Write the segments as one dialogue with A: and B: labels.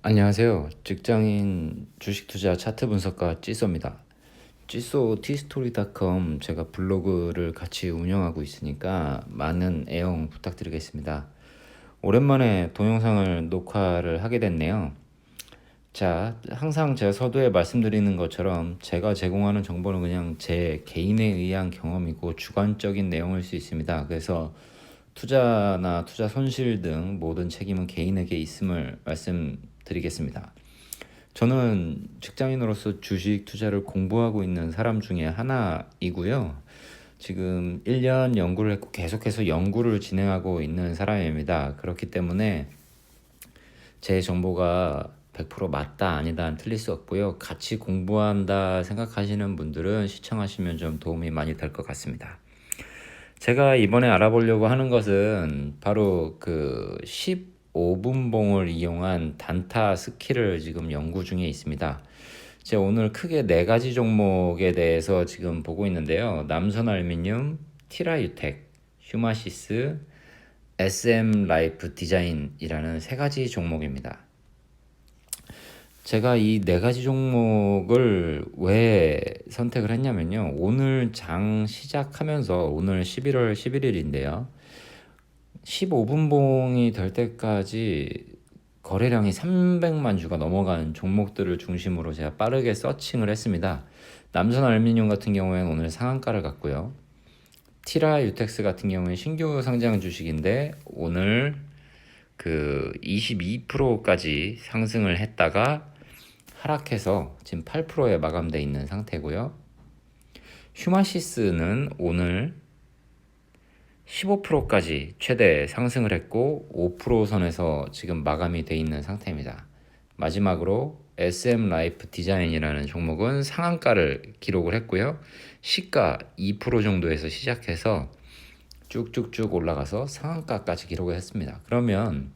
A: 안녕하세요. 직장인 주식 투자 차트 분석가 찌소입니다. 찌소 티스토리닷컴 제가 블로그를 같이 운영하고 있으니까 많은 애용 부탁드리겠습니다. 오랜만에 동영상을 녹화를 하게 됐네요. 자, 항상 제가 서두에 말씀드리는 것처럼 제가 제공하는 정보는 그냥 제 개인에 의한 경험이고 주관적인 내용일 수 있습니다. 그래서 투자나 투자 손실 등 모든 책임은 개인에게 있음을 말씀 드리겠습니다. 저는 직장인으로서 주식 투자를 공부하고 있는 사람 중에 하나이고요. 지금 1년 연구를 했고 계속해서 연구를 진행하고 있는 사람입니다. 그렇기 때문에 제 정보가 100% 맞다 아니다 틀릴 수 없고요. 같이 공부한다 생각하시는 분들은 시청하시면 좀 도움이 많이 될 것 같습니다. 제가 이번에 알아보려고 하는 것은 바로 그 15분봉을 이용한 단타 스킬을 지금 연구 중에 있습니다. 제가 오늘 크게 네 가지 종목에 대해서 지금 보고 있는데요. 남선 알미늄, 티라유텍, 휴마시스, SM 라이프 디자인이라는 세 가지 종목입니다. 제가 이 네 가지 종목을 왜 선택을 했냐면요. 오늘 장 시작하면서 오늘 11월 11일인데요. 15분 봉이 될 때까지 거래량이 300만 주가 넘어가는 종목들을 중심으로 제가 빠르게 서칭을 했습니다. 남선 알미늄 같은 경우에는 오늘 상한가를 갔고요. 티라 유텍스 같은 경우에 신규 상장 주식인데 오늘 그 22%까지 상승을 했다가 하락해서 지금 8%에 마감돼 있는 상태고요. 휴마시스는 오늘 15%까지 최대 상승을 했고 5% 선에서 지금 마감이 돼 있는 상태입니다. 마지막으로 SM 라이프 디자인이라는 종목은 상한가를 기록을 했고요. 시가 2% 정도에서 시작해서 쭉쭉쭉 올라가서 상한가까지 기록을 했습니다. 그러면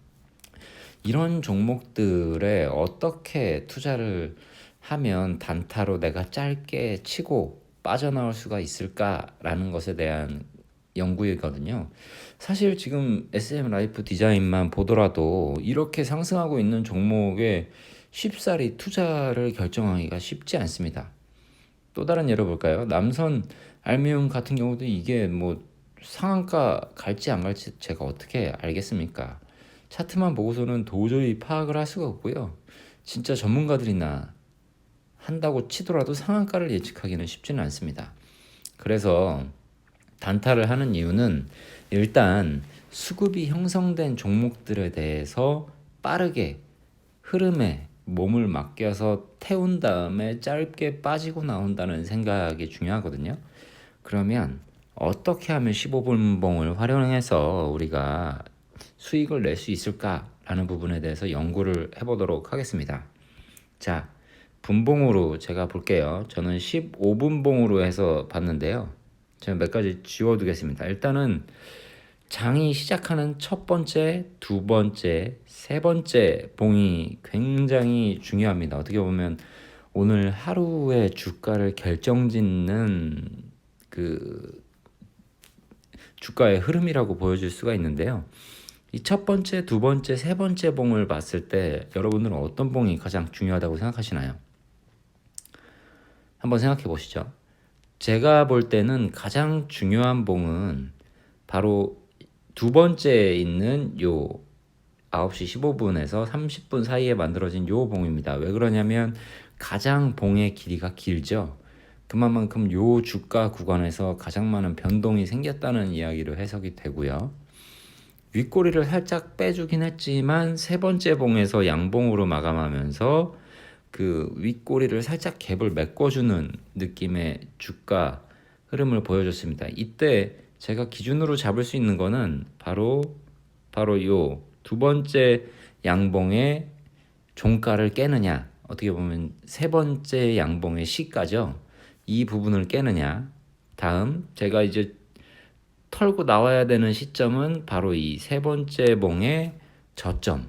A: 이런 종목들에 어떻게 투자를 하면 단타로 내가 짧게 치고 빠져나올 수가 있을까라는 것에 대한 연구이거든요. 사실 지금 SM 라이프 디자인만 보더라도 이렇게 상승하고 있는 종목에 쉽사리 투자를 결정하기가 쉽지 않습니다. 또 다른 예로 볼까요? 남선 알미늄 같은 경우도 이게 뭐 상한가 갈지 안 갈지 제가 어떻게 알겠습니까? 차트만 보고서는 도저히 파악을 할 수가 없고요. 진짜 전문가들이나 한다고 치더라도 상한가를 예측하기는 쉽지는 않습니다. 그래서 단타를 하는 이유는 일단 수급이 형성된 종목들에 대해서 빠르게 흐름에 몸을 맡겨서 태운 다음에 짧게 빠지고 나온다는 생각이 중요하거든요. 그러면 어떻게 하면 15분봉을 활용해서 우리가 수익을 낼 수 있을까라는 부분에 대해서 연구를 해보도록 하겠습니다. 자, 분봉으로 제가 볼게요. 저는 15분봉으로 해서 봤는데요. 제가 몇 가지 지워두겠습니다. 일단은 장이 시작하는 첫 번째, 두 번째, 세 번째 봉이 굉장히 중요합니다. 어떻게 보면 오늘 하루의 주가를 결정짓는 그 주가의 흐름이라고 보여줄 수가 있는데요. 이 첫 번째, 두 번째, 세 번째 봉을 봤을 때 여러분들은 어떤 봉이 가장 중요하다고 생각하시나요? 한번 생각해 보시죠. 제가 볼 때는 가장 중요한 봉은 바로 두 번째에 있는 요 9시 15분에서 30분 사이에 만들어진 요 봉입니다. 왜 그러냐면 가장 봉의 길이가 길죠. 그만큼 요 주가 구간에서 가장 많은 변동이 생겼다는 이야기로 해석이 되고요. 윗꼬리를 살짝 빼주긴 했지만 세 번째 봉에서 양봉으로 마감하면서 그 윗꼬리를 살짝 갭을 메꿔주는 느낌의 주가 흐름을 보여줬습니다. 이때 제가 기준으로 잡을 수 있는 거는 바로 바로 요 두 번째 양봉의 종가를 깨느냐 어떻게 보면 세 번째 양봉의 시가죠. 이 부분을 깨느냐 다음 제가 이제 털고 나와야 되는 시점은 바로 이 세 번째 봉의 저점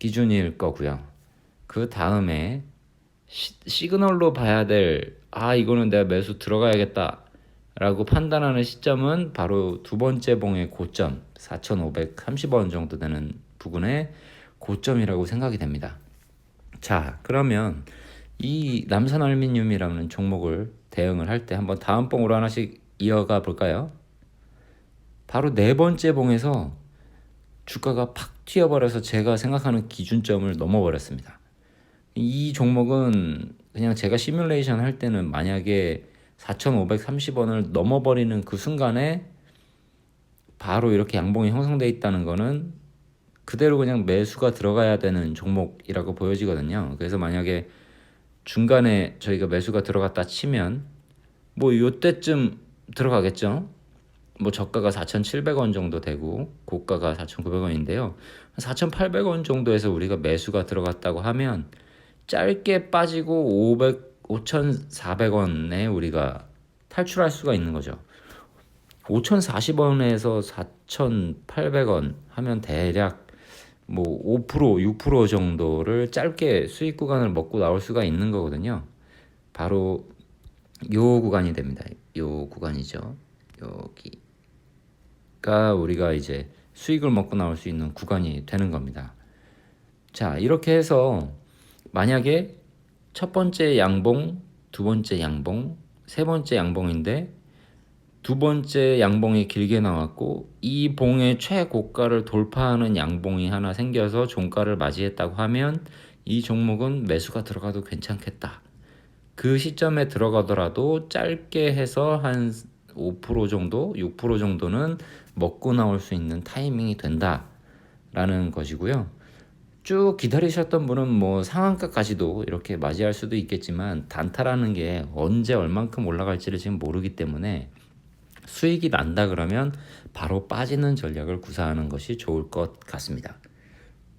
A: 기준일 거고요. 그 다음에 시, 그널로 봐야 될, 아, 이거는 내가 매수 들어가야겠다. 라고 판단하는 시점은 바로 두 번째 봉의 고점, 4,530원 정도 되는 부근에 고점이라고 생각이 됩니다. 자, 그러면 이 남산 알루미늄이라는 종목을 대응을 할 때 한번 다음 봉으로 하나씩 이어가 볼까요? 바로 네 번째 봉에서 주가가 팍 튀어버려서 제가 생각하는 기준점을 넘어버렸습니다. 이 종목은 그냥 제가 시뮬레이션 할 때는 만약에 4,530원을 넘어버리는 그 순간에 바로 이렇게 양봉이 형성돼 있다는 거는 그대로 그냥 매수가 들어가야 되는 종목이라고 보여지거든요. 그래서 만약에 중간에 저희가 매수가 들어갔다 치면 뭐 요때쯤 들어가겠죠. 뭐 저가가 4,700원 정도 되고 고가가 4,900원인데요. 4,800원 정도에서 우리가 매수가 들어갔다고 하면 짧게 빠지고 500 5,400원에 우리가 탈출할 수가 있는 거죠. 5,040원에서 4,800원 하면 대략 뭐 5% 6% 정도를 짧게 수익 구간을 먹고 나올 수가 있는 거거든요. 바로 요 구간이 됩니다. 요 구간이죠. 여기가 우리가 이제 수익을 먹고 나올 수 있는 구간이 되는 겁니다. 자, 이렇게 해서 만약에 첫 번째 양봉, 두 번째 양봉, 세 번째 양봉인데 두 번째 양봉이 길게 나왔고 이 봉의 최고가를 돌파하는 양봉이 하나 생겨서 종가를 맞이했다고 하면 이 종목은 매수가 들어가도 괜찮겠다. 그 시점에 들어가더라도 짧게 해서 한 5% 정도, 6% 정도는 먹고 나올 수 있는 타이밍이 된다라는 것이고요. 쭉 기다리셨던 분은 뭐 상한가까지도 이렇게 맞이할 수도 있겠지만 단타라는 게 언제 얼만큼 올라갈지를 지금 모르기 때문에 수익이 난다 그러면 바로 빠지는 전략을 구사하는 것이 좋을 것 같습니다.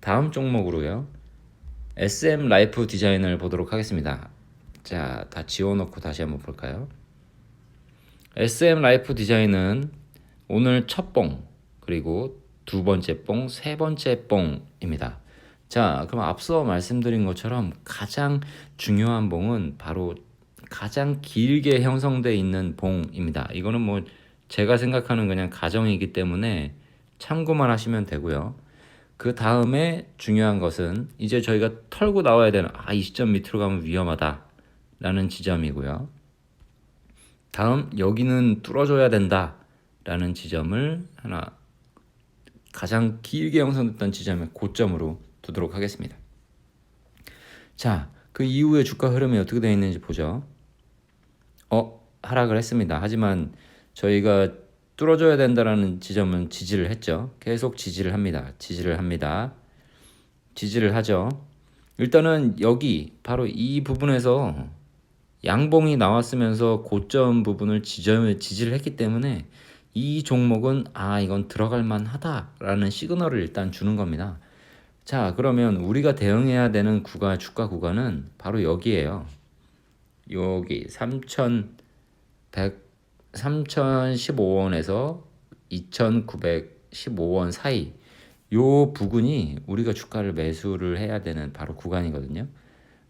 A: 다음 종목으로요. SM 라이프 디자인을 보도록 하겠습니다. 자, 다 지워놓고 다시 한번 볼까요? SM 라이프 디자인은 오늘 첫 봉, 그리고 두 번째 봉, 세 번째 봉입니다. 자, 그럼 앞서 말씀드린 것처럼 가장 중요한 봉은 바로 가장 길게 형성되어 있는 봉입니다. 이거는 뭐 제가 생각하는 그냥 가정이기 때문에 참고만 하시면 되고요. 그 다음에 중요한 것은 이제 저희가 털고 나와야 되는 아, 이 시점 밑으로 가면 위험하다 라는 지점이고요. 다음 여기는 뚫어줘야 된다 라는 지점을 하나 가장 길게 형성됐던 지점의 고점으로 두도록 하겠습니다. 자, 그 이후에 주가 흐름이 어떻게 되어 있는지 보죠. 어, 하락을 했습니다. 하지만 저희가 뚫어줘야 된다라는 지점은 지지를 했죠. 계속 지지를 합니다. 지지를 합니다. 지지를 하죠. 일단은 여기 바로 이 부분에서 양봉이 나왔으면서 고점 부분을 지점에 지지를 했기 때문에 이 종목은 아 이건 들어갈 만하다라는 시그널을 일단 주는 겁니다. 자, 그러면 우리가 대응해야 되는 구간 주가 구간은 바로 여기에요. 여기 3,100 3,015원에서 2,915원 사이 요 부근이 우리가 주가를 매수를 해야 되는 바로 구간이거든요.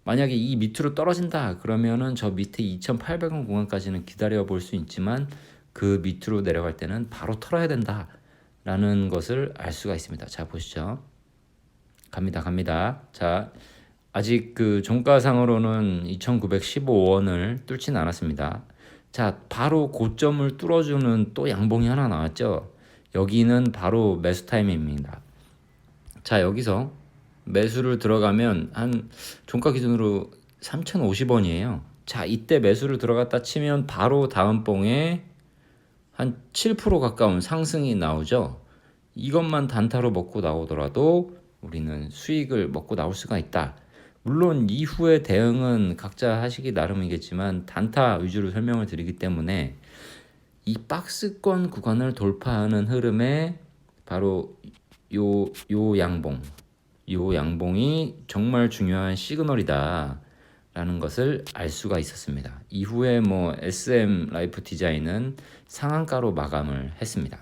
A: 만약에 이 밑으로 떨어진다 그러면은 저 밑에 2,800원 구간까지는 기다려 볼 수 있지만 그 밑으로 내려갈 때는 바로 털어야 된다라는 것을 알 수가 있습니다. 자 보시죠. 갑니다, 갑니다. 자, 아직 그 종가상으로는 2,915원을 뚫지는 않았습니다. 자, 바로 고점을 뚫어주는 또 양봉이 하나 나왔죠. 여기는 바로 매수 타임입니다. 자, 여기서 매수를 들어가면 한 종가 기준으로 3,050원이에요. 자, 이때 매수를 들어갔다 치면 바로 다음 봉에 한 7% 가까운 상승이 나오죠. 이것만 단타로 먹고 나오더라도 우리는 수익을 먹고 나올 수가 있다. 물론 이후의 대응은 각자 하시기 나름이겠지만 단타 위주로 설명을 드리기 때문에 이 박스권 구간을 돌파하는 흐름에 바로 요, 요 양봉, 요 양봉이 정말 중요한 시그널이다. 라는 것을 알 수가 있었습니다. 이후에 뭐 SM 라이프 디자인은 상한가로 마감을 했습니다.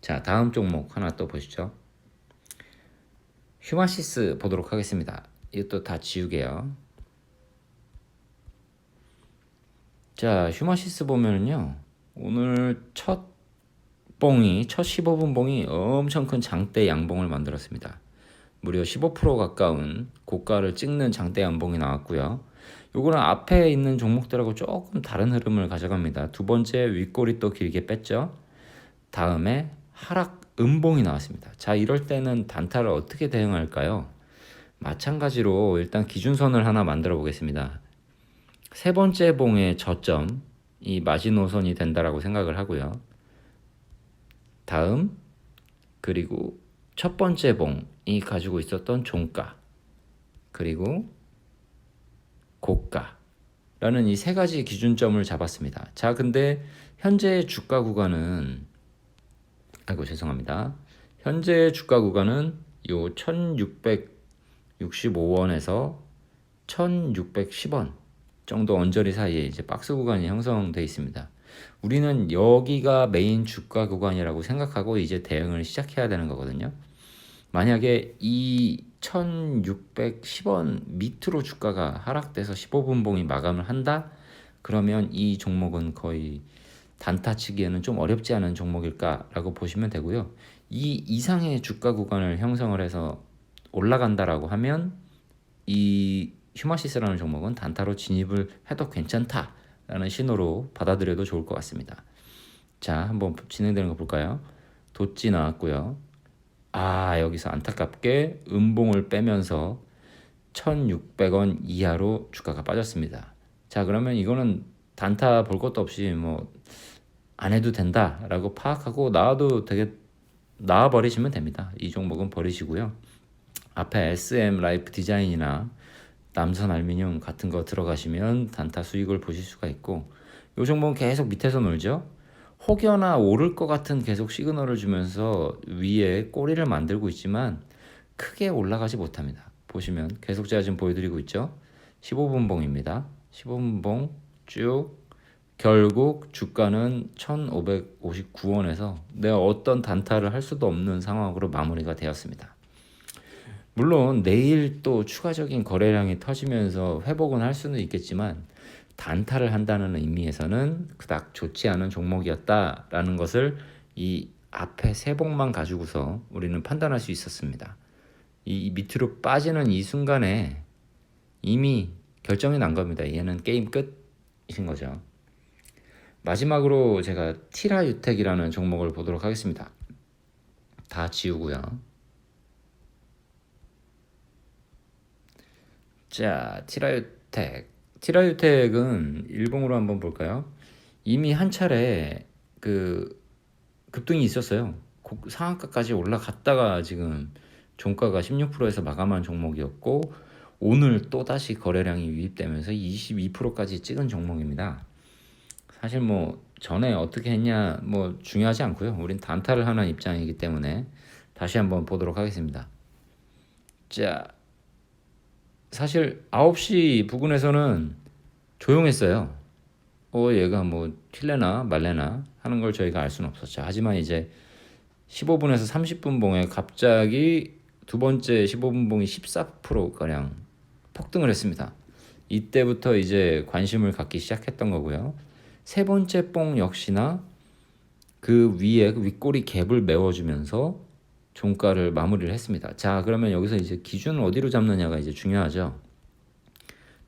A: 자, 다음 종목 하나 또 보시죠. 휴마시스 보도록 하겠습니다. 이것도 다 지우게요. 자, 휴마시스 보면은요. 오늘 첫 봉이 첫 15분 봉이 엄청 큰 장대 양봉을 만들었습니다. 무려 15% 가까운 고가를 찍는 장대 연봉이 나왔고요. 요거는 앞에 있는 종목들하고 조금 다른 흐름을 가져갑니다. 두 번째 윗꼬리 또 길게 뺐죠. 다음에 하락 음봉이 나왔습니다. 자, 이럴 때는 단타를 어떻게 대응할까요? 마찬가지로 일단 기준선을 하나 만들어 보겠습니다. 세 번째 봉의 저점 이 마지노선이 된다라고 생각을 하고요. 다음 그리고 첫 번째 봉이 가지고 있었던 종가 그리고 고가 라는 이 세 가지 기준점을 잡았습니다. 자, 근데 현재 주가 구간은 아이고 죄송합니다. 현재 주가 구간은 요 1665원에서 1610원 정도 언저리 사이에 이제 박스 구간이 형성돼 있습니다. 우리는 여기가 메인 주가 구간이라고 생각하고 이제 대응을 시작해야 되는 거거든요. 만약에 이 1610원 밑으로 주가가 하락돼서 15분봉이 마감을 한다? 그러면 이 종목은 거의 단타 치기에는 좀 어렵지 않은 종목일까라고 보시면 되고요. 이 이상의 주가 구간을 형성을 해서 올라간다라고 하면 이 휴마시스라는 종목은 단타로 진입을 해도 괜찮다라는 신호로 받아들여도 좋을 것 같습니다. 자, 한번 진행되는 거 볼까요? 도찌 나왔고요. 아, 여기서 안타깝게 음봉을 빼면서 1,600원 이하로 주가가 빠졌습니다. 자, 그러면 이거는 단타 볼 것도 없이 뭐 안 해도 된다라고 파악하고 나와도 되게 나와 버리시면 됩니다. 이 종목은 버리시고요. 앞에 SM 라이프 디자인이나 남선 알미늄 같은 거 들어가시면 단타 수익을 보실 수가 있고 이 종목은 계속 밑에서 놀죠. 혹여나 오를 것 같은 계속 시그널을 주면서 위에 꼬리를 만들고 있지만 크게 올라가지 못합니다. 보시면 계속 제가 지금 보여드리고 있죠. 15분봉입니다. 15분봉 쭉 결국 주가는 1559원에서 내가 어떤 단타를 할 수도 없는 상황으로 마무리가 되었습니다. 물론 내일 또 추가적인 거래량이 터지면서 회복은 할 수는 있겠지만 단타를 한다는 의미에서는 그닥 좋지 않은 종목이었다라는 것을 이 앞에 세 봉만 가지고서 우리는 판단할 수 있었습니다. 이 밑으로 빠지는 이 순간에 이미 결정이 난 겁니다. 얘는 게임 끝 이신 거죠. 마지막으로 제가 티라 유텍이라는 종목을 보도록 하겠습니다. 다 지우고요. 자, 티라 유텍. 티라 유텍은 일봉으로 한번 볼까요? 이미 한 차례 그 급등이 있었어요. 상한가까지 올라갔다가 지금 종가가 16%에서 마감한 종목이었고 오늘 또 다시 거래량이 유입되면서 22%까지 찍은 종목입니다. 사실 뭐 전에 어떻게 했냐 뭐 중요하지 않고요. 우린 단타를 하는 입장이기 때문에 다시 한번 보도록 하겠습니다. 자, 사실 9시 부근에서는 조용했어요. 어, 얘가 뭐 튈래나 말래나 하는 걸 저희가 알 수는 없었죠. 하지만 이제 15분에서 30분 봉에 갑자기 두 번째 15분 봉이 14%가량 폭등을 했습니다. 이때부터 이제 관심을 갖기 시작했던 거고요. 세 번째 뽕 역시나 그 위에 그 윗꼬리 갭을 메워주면서 종가를 마무리를 했습니다. 자, 그러면 여기서 이제 기준을 어디로 잡느냐가 이제 중요하죠.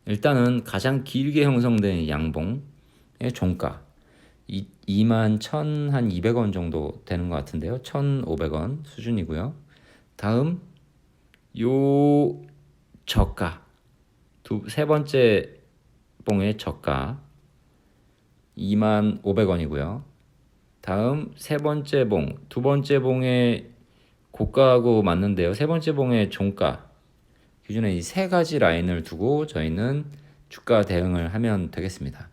A: 일단은 가장 길게 형성된 양봉의 종가 2만 1,200원 정도 되는 것 같은데요. 1,500원 수준이고요. 다음 요 저가 두 세 번째 봉의 저가 2만 500원이고요. 다음 세 번째 봉, 두 번째 봉의 고가하고 맞는데요. 세 번째 봉의 종가 기준에 이 세 가지 라인을 두고 저희는 주가 대응을 하면 되겠습니다.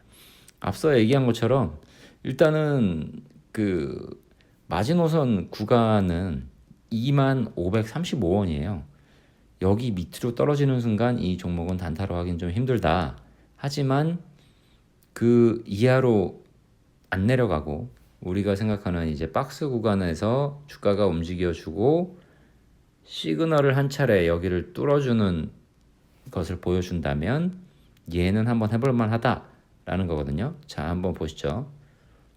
A: 앞서 얘기한 것처럼 일단은 그 마지노선 구간은 2만 535원이에요. 여기 밑으로 떨어지는 순간 이 종목은 단타로 하긴 좀 힘들다. 하지만 그 이하로 안 내려가고 우리가 생각하는 이제 박스 구간에서 주가가 움직여주고 시그널을 한 차례 여기를 뚫어주는 것을 보여준다면 얘는 한번 해볼 만 하다라는 거거든요. 자, 한번 보시죠.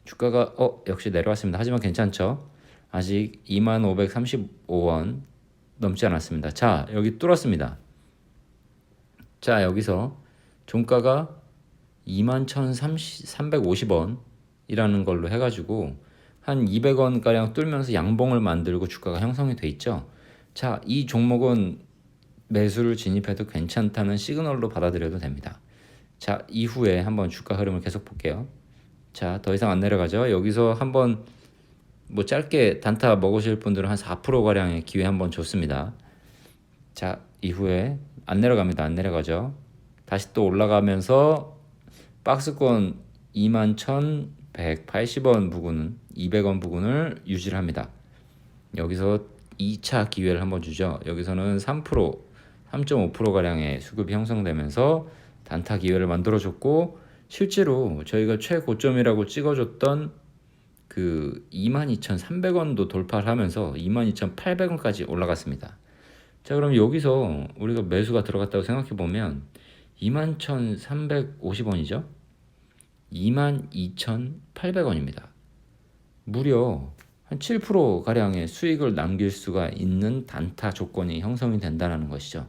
A: 주가가 어 역시 내려왔습니다. 하지만 괜찮죠? 아직 2535원 넘지 않았습니다. 자, 여기 뚫었습니다. 자, 여기서 종가가 21,350원이라는 걸로 해가지고 한 200원 가량 뚫면서 양봉을 만들고 주가가 형성이 돼 있죠. 자, 이 종목은 매수를 진입해도 괜찮다는 시그널로 받아들여도 됩니다. 자, 이후에 한번 주가 흐름을 계속 볼게요. 자, 더 이상 안 내려가죠. 여기서 한번 뭐 짧게 단타 먹으실 분들은 한 4% 가량의 기회 한번 줬습니다. 자, 이후에 안 내려갑니다. 안 내려가죠. 다시 또 올라가면서 박스권 21,180원 부근, 200원 부근을 유지를 합니다. 여기서 2차 기회를 한번 주죠. 여기서는 3%, 3.5% 가량의 수급이 형성되면서 단타 기회를 만들어 줬고 실제로 저희가 최고점이라고 찍어줬던 그 22,300원도 돌파를 하면서 22,800원까지 올라갔습니다. 자, 그럼 여기서 우리가 매수가 들어갔다고 생각해 보면 21,350원이죠. 22,800원입니다. 무려 한 7% 가량의 수익을 남길 수가 있는 단타 조건이 형성이 된다는 것이죠.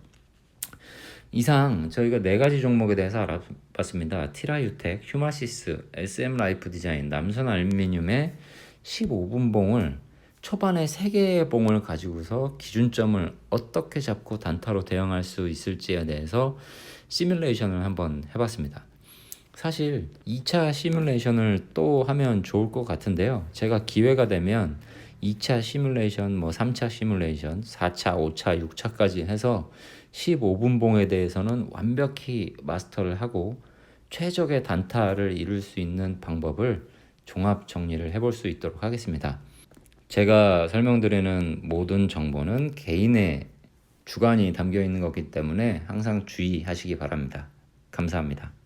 A: 이상 저희가 네 가지 종목에 대해서 알아봤습니다. 티라유텍, 휴마시스, SM 라이프 디자인, 남선 알루미늄의 15분 봉을 초반에 3개의 봉을 가지고서 기준점을 어떻게 잡고 단타로 대응할 수 있을지에 대해서 시뮬레이션을 한번 해봤습니다. 사실 2차 시뮬레이션을 또 하면 좋을 것 같은데요. 제가 기회가 되면 2차 시뮬레이션, 뭐 3차 시뮬레이션, 4차, 5차, 6차까지 해서 15분 봉에 대해서는 완벽히 마스터를 하고 최적의 단타를 이룰 수 있는 방법을 종합 정리를 해볼 수 있도록 하겠습니다. 제가 설명드리는 모든 정보는 개인의 주관이 담겨 있는 거기 때문에 항상 주의하시기 바랍니다. 감사합니다.